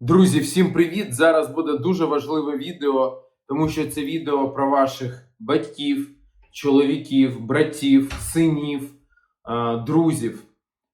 Друзі, всім привіт! Зараз буде дуже важливе відео, тому що це відео про ваших батьків, чоловіків, братів, синів, друзів.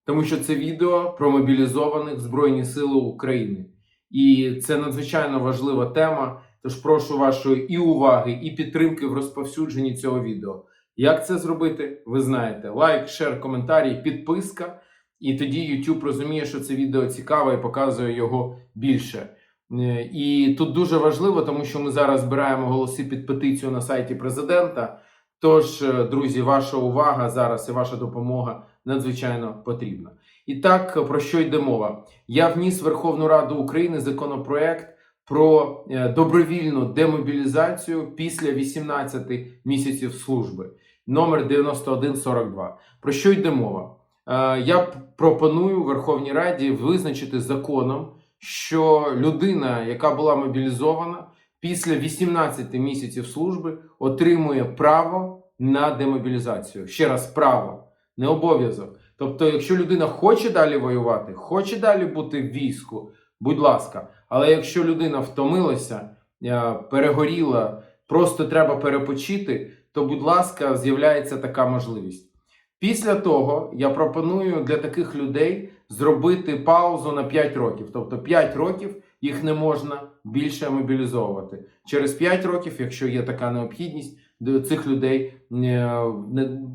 Тому що це відео про мобілізованих Збройні Сили України. І це надзвичайно важлива тема. Тож прошу вашої і уваги, і підтримки в розповсюдженні цього відео. Як це зробити? Ви знаєте: лайк, шер, коментарі, підписка. І тоді YouTube розуміє, що це відео цікаве і показує його більше. Е, І тут дуже важливо, тому що ми зараз збираємо голоси під петицію на сайті президента. Тож, е, друзі, ваша увага зараз і ваша допомога надзвичайно потрібна. І так, про що йде мова? Я вніс в Верховну Раду України законопроект про е, добровільну демобілізацію після 18 місяців служби, номер 9142. Про що йде мова? Е, Я пропоную Верховній Раді визначити законом, що людина, яка була мобілізована після 18 місяців служби, отримує право на демобілізацію. Ще раз, право, не обов'язок. Тобто, якщо людина хоче далі воювати, хоче далі бути в війську, будь ласка. Але якщо людина втомилася, е, перегоріла, просто треба перепочити, то, будь ласка, з'являється така можливість. Після того я пропоную для таких людей зробити паузу на 5 років. Тобто 5 років їх не можна більше мобілізовувати. Через 5 років, якщо є така необхідність, до цих людей е,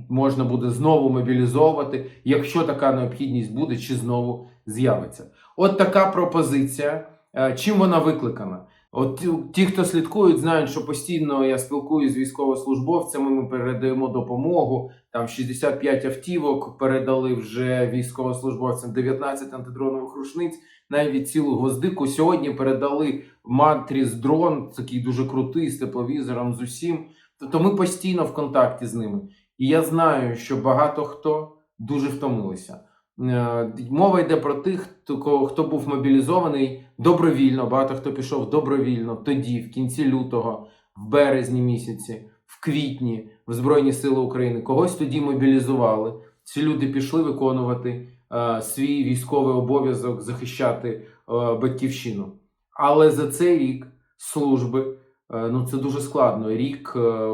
можна буде знову мобілізовувати, якщо така необхідність буде, чи знову з'явиться. От така пропозиція. Е, Чим вона викликана? От ті- хто слідкують, знають, що постійно я спілкуюся з військовослужбовцями. Ми передаємо допомогу. Там 65 автівок передали вже військовослужбовцям, 19 антидронових рушниць, навіть цілу гвоздику. Сьогодні передали Матріс дрон, такий дуже крутий з тепловізором, з усім. Тобто ми постійно в контакті з ними. І я знаю, що багато хто дуже втомилися. Е, Мова йде про тих, хто був мобілізований добровільно. Багато хто пішов добровільно тоді, в кінці лютого, в березні місяці, в квітні в Збройні Сили України. Когось тоді мобілізували. Ці люди пішли виконувати е, свій військовий обов'язок, захищати е, батьківщину. Але за цей рік служби е, ну це дуже складно. Рік е,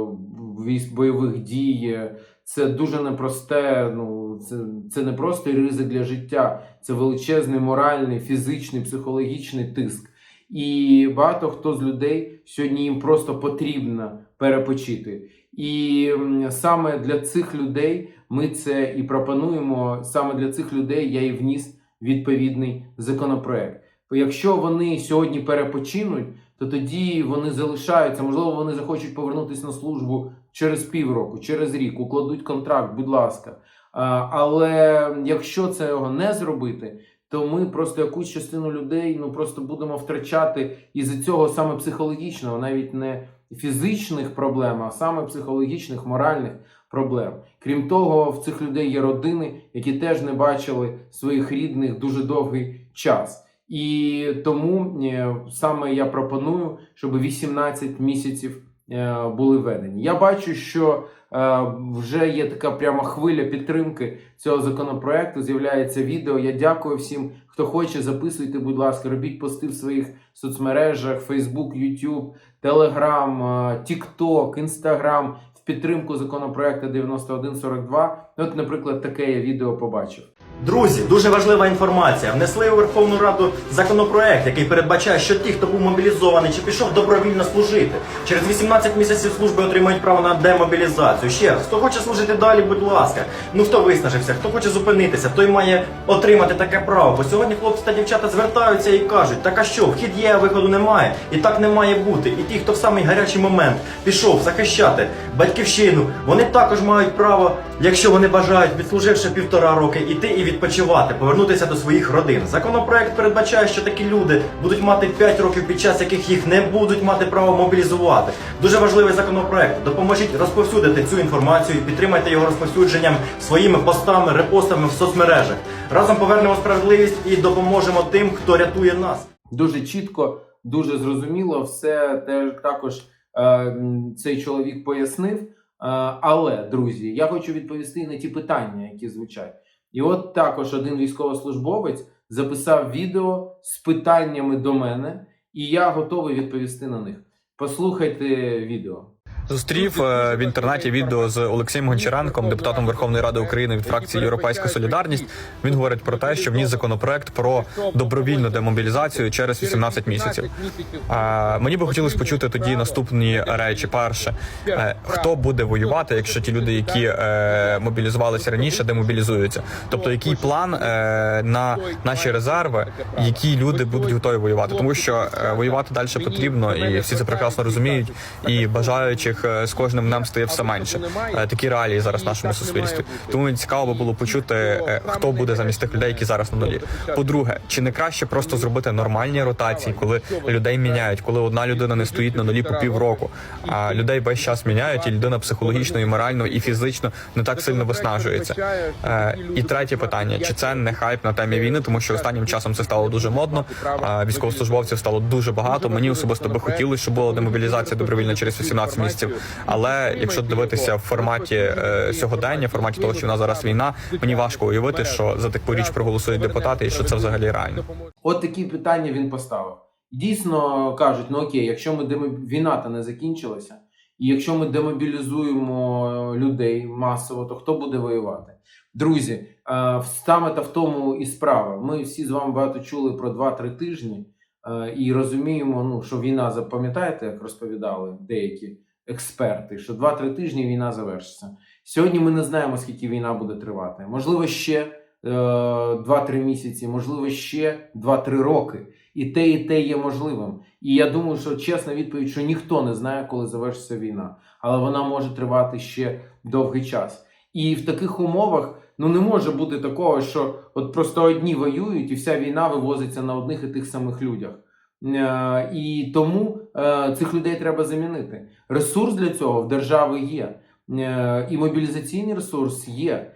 бойових дій. Це дуже непросте. Ну це, це не просто ризик для життя, це величезний моральний, фізичний, психологічний тиск. І багато хто з людей сьогодні їм просто потрібно перепочити. І саме для цих людей ми це і пропонуємо. Саме для цих людей я і вніс відповідний законопроект. Якщо вони сьогодні перепочинуть, то тоді вони залишаються. Можливо, вони захочуть повернутися на службу через півроку, через рік, укладуть контракт, будь ласка. Але якщо цього не зробити, то ми просто якусь частину людей ну просто будемо втрачати із-за цього саме психологічного, навіть не фізичних проблем, а саме психологічних, моральних проблем. Крім того, в цих людей є родини, які теж не бачили своїх рідних дуже довгий час. І тому е, саме я пропоную, щоб 18 місяців е, були введені. Я бачу, що е, вже є така прямо хвиля підтримки цього законопроекту. З'являється відео. Я дякую всім, хто хоче. Записуйте, будь ласка, робіть пости в своїх соцмережах: Facebook, YouTube, Telegram, TikTok, Instagram в підтримку законопроекту 9142. Ну, От, наприклад, таке я відео побачив. Друзі, дуже важлива інформація. Внесли у Верховну Раду законопроект, який передбачає, що ті, хто був мобілізований чи пішов добровільно служити, через 18 місяців служби отримають право на демобілізацію. Ще раз, хто хоче служити далі, будь ласка. Ну хто виснажився, хто хоче зупинитися, той має отримати таке право. Бо сьогодні хлопці та дівчата звертаються і кажуть, так а що, вхід є, а виходу немає, і так не має бути. І ті, хто в самий гарячий момент пішов захищати батьківщину, вони також мають право, якщо вони бажають, відслуживши півтора роки, іти і відпочивати, повернутися до своїх родин. Законопроект передбачає, що такі люди будуть мати 5 років, під час яких їх не будуть мати право мобілізувати. Дуже важливий законопроект. Допоможіть розповсюдити цю інформацію, і підтримайте його розповсюдженням своїми постами, репостами в соцмережах. Разом повернемо справедливість і допоможемо тим, хто рятує нас. дуже чітко, дуже зрозуміло, все теж також е, цей чоловік пояснив. Е, але, друзі, я хочу відповісти на ті питання, які звучать. І от також один військовослужбовець записав відео з питаннями до мене, і я готовий відповісти на них. Послухайте відео. Зустрів е, в інтернеті відео з Олексієм Гончаренком, депутатом Верховної Ради України від фракції Європейська Солідарність. Він говорить про те, що вніс законопроект про добровільну демобілізацію через 18 місяців. Е, Мені би хотілося почути тоді наступні речі. Перше, е, хто буде воювати, якщо ті люди, які мобілізувалися раніше, демобілізуються? Тобто, який план на наші резерви, які люди будуть готові воювати? Тому що воювати далі потрібно, і всі це прекрасно розуміють. І бажаючих е, з кожним днем стає все менше. Е, Такі реалії зараз в нашому суспільстві. Тому мені цікаво би було почути, е, хто буде замість тих людей, які зараз на нулі. По-друге, чи не краще просто зробити нормальні ротації, коли людей міняють, коли одна людина не стоїть на нулі по півроку, а людей весь час міняють, і людина психологічно, і морально, і фізично не так сильно виснажується. І третє питання: чи це не хайп на темі війни, тому що останнім часом це стало дуже модно. Військовослужбовців стало дуже багато. Мені особисто би хотілося, щоб була демобілізація добровільна через 18 місяців. Але якщо дивитися в форматі е, сьогодення, в форматі того, що в нас зараз війна, мені важко уявити, що за таку річ проголосують депутати, і що це взагалі реально. От такі питання він поставив. Дійсно кажуть: ну окей, якщо ми демо... війна та не закінчилася, і якщо ми демобілізуємо людей масово, то хто буде воювати? Друзі, е, саме та в тому і справа. Ми всі з вами багато чули про 2-3 тижні е, і розуміємо, ну що війна запам'ятаєте, як розповідали деякі експерти, що 2-3 тижні війна завершиться. Сьогодні ми не знаємо, скільки війна буде тривати. Можливо, ще е, 2-3 місяці, можливо, ще 2-3 роки. І те, і те є можливим. І я думаю, що чесна відповідь, що ніхто не знає, коли завершиться війна, але вона може тривати ще довгий час. І в таких умовах ну не може бути такого, що от просто одні воюють, і вся війна вивозиться на одних і тих самих людях. Е, І тому е, цих людей треба замінити. Ресурс для цього в держави є, Е, і мобілізаційний ресурс є. Е,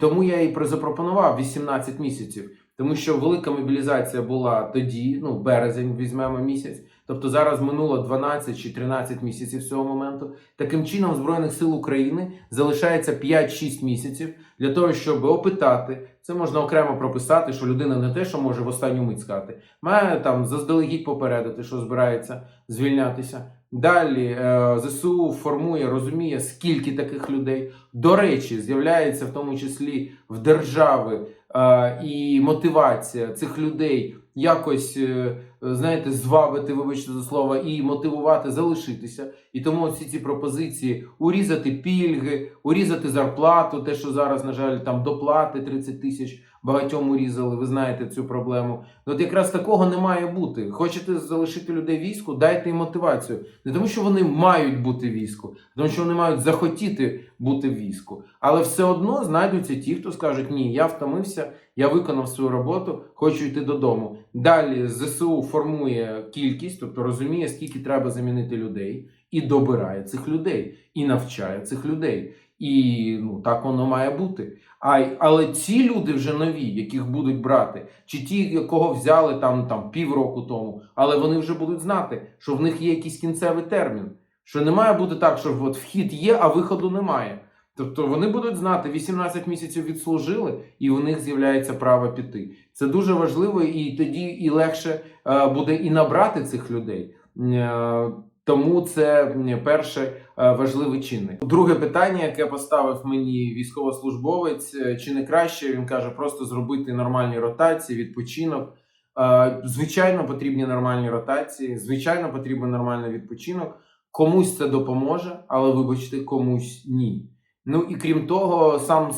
Тому я і запропонував 18 місяців. Тому що велика мобілізація була тоді, ну березень візьмемо місяць. Тобто зараз минуло 12 чи 13 місяців з цього моменту. Таким чином, Збройних сил України залишається 5-6 місяців для того, щоб опитати. Це можна окремо прописати, що людина не те, що може в останню мить сказати, має там заздалегідь попередити, що збирається звільнятися. Далі е, ЗСУ формує, розуміє, скільки таких людей. До речі, з'являється в тому числі в держави е, і мотивація цих людей якось, е, знаєте, звабити, вибачте за слово, і мотивувати залишитися. І тому всі ці пропозиції урізати пільги, урізати зарплату, те, що зараз, на жаль, там доплати 30 тисяч багатьом урізали. Ви знаєте цю проблему. Ну, От якраз такого не має бути. Хочете залишити людей війську, дайте їм мотивацію. Не тому, що вони мають бути війську, тому що вони мають захотіти бути в війську. Але все одно знайдуться ті, хто скажуть, ні, я втомився, я виконав свою роботу, хочу йти додому. Далі ЗСУ формує кількість, тобто розуміє, скільки треба замінити людей, і добирає цих людей, і навчає цих людей. І ну так воно має бути. А, але ці люди вже нові, яких будуть брати, чи ті, кого взяли там, там півроку тому, але вони вже будуть знати, що в них є якийсь кінцевий термін. Що не має бути так, що от вхід є, а виходу немає. Тобто вони будуть знати, 18 місяців відслужили, і у них з'являється право піти. Це дуже важливо, і тоді і легше е, буде і набрати цих людей. Е, тому це м, перше е, важливий чинник. Друге питання, яке поставив мені військовослужбовець, чи не краще він каже, просто зробити нормальні ротації, відпочинок. Звичайно, потрібні нормальні ротації, звичайно, потрібен нормальний відпочинок. Комусь це допоможе, але вибачте, комусь ні. Ну і крім того, сам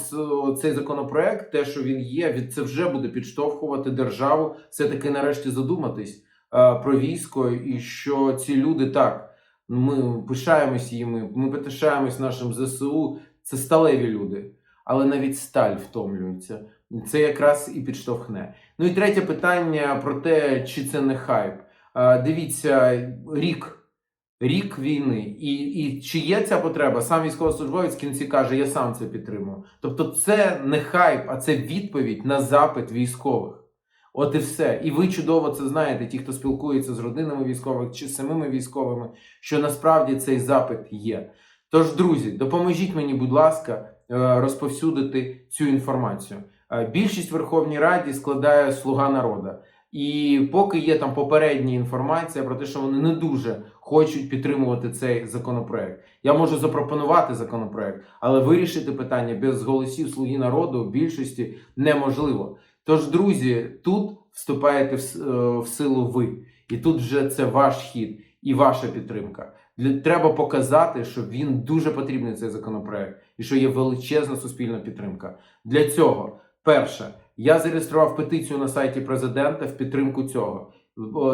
цей законопроект, те, що він є, від це вже буде підштовхувати державу все-таки нарешті задуматись е, про військо, і що ці люди так. Ми пишаємось їми, ми пишаємось нашим ЗСУ. Це сталеві люди, але навіть сталь втомлюється. Це якраз і підштовхне. Ну і третє питання про те, чи це не хайп. Е, Дивіться, рік. Рік війни, і, і чи є ця потреба? Сам військовослужбовець в кінці каже, я сам це підтримую. Тобто, це не хайп, а це відповідь на запит військових. От і все. І ви чудово це знаєте, ті, хто спілкується з родинами військових чи з самими військовими, що насправді цей запит є. Тож, друзі, допоможіть мені, будь ласка, е, розповсюдити цю інформацію. Е, Більшість Верховній Раді складає Слуга народу. І поки є там попередня інформація про те, що вони не дуже хочуть підтримувати цей законопроект. Я можу запропонувати законопроект, але вирішити питання без голосів Слуги народу більшості неможливо. Тож, друзі, тут вступаєте в, е, в силу ви, і тут вже це ваш хід і ваша підтримка. Треба показати, що він дуже потрібний цей законопроект, і що є величезна суспільна підтримка. Для цього, перше, я зареєстрував петицію на сайті президента в підтримку цього.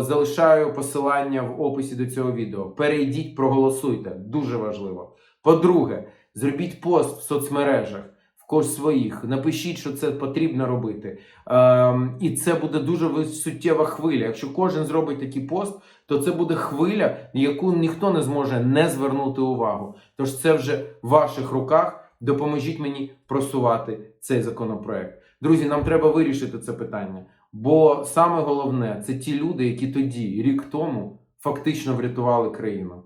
Залишаю посилання в описі до цього відео. Перейдіть, проголосуйте. Дуже важливо. По-друге, зробіть пост в соцмережах когось своїх. Напишіть, що це потрібно робити. Ем, і це буде дуже суттєва хвиля. Якщо кожен зробить такий пост, то це буде хвиля, яку ніхто не зможе не звернути увагу. Тож це вже в ваших руках. Допоможіть мені просувати цей законопроект. Друзі, нам треба вирішити це питання. Бо саме головне це ті люди, які тоді, рік тому, фактично врятували країну.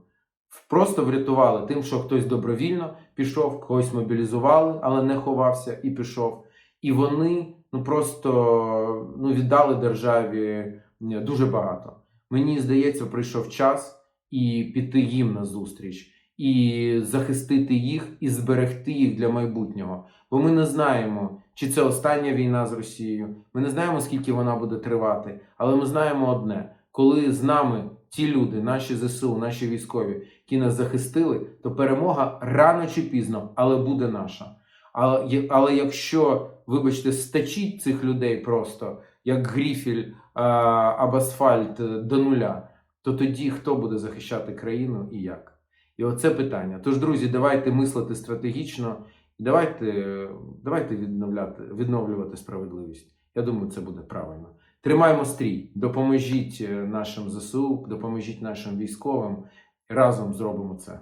Просто врятували тим, що хтось добровільно пішов, когось мобілізували, але не ховався і пішов. І вони ну просто ну, віддали державі дуже багато. Мені здається, прийшов час і піти їм на зустріч, і захистити їх, і зберегти їх для майбутнього. Бо ми не знаємо, чи це остання війна з Росією. Ми не знаємо, скільки вона буде тривати, але ми знаємо одне: коли з нами ті люди, наші ЗСУ, наші військові, які нас захистили, то перемога рано чи пізно, але буде наша. Але, але якщо, вибачте, стачить цих людей просто як гріфіль або асфальт е, до нуля, то тоді хто буде захищати країну і як? І оце питання. Тож, друзі, давайте мислити стратегічно, давайте, давайте відновляти, відновлювати справедливість. Я думаю, це буде правильно. Тримаємо стрій, допоможіть е, нашим ЗСУ, допоможіть нашим військовим. Разом зробимо це.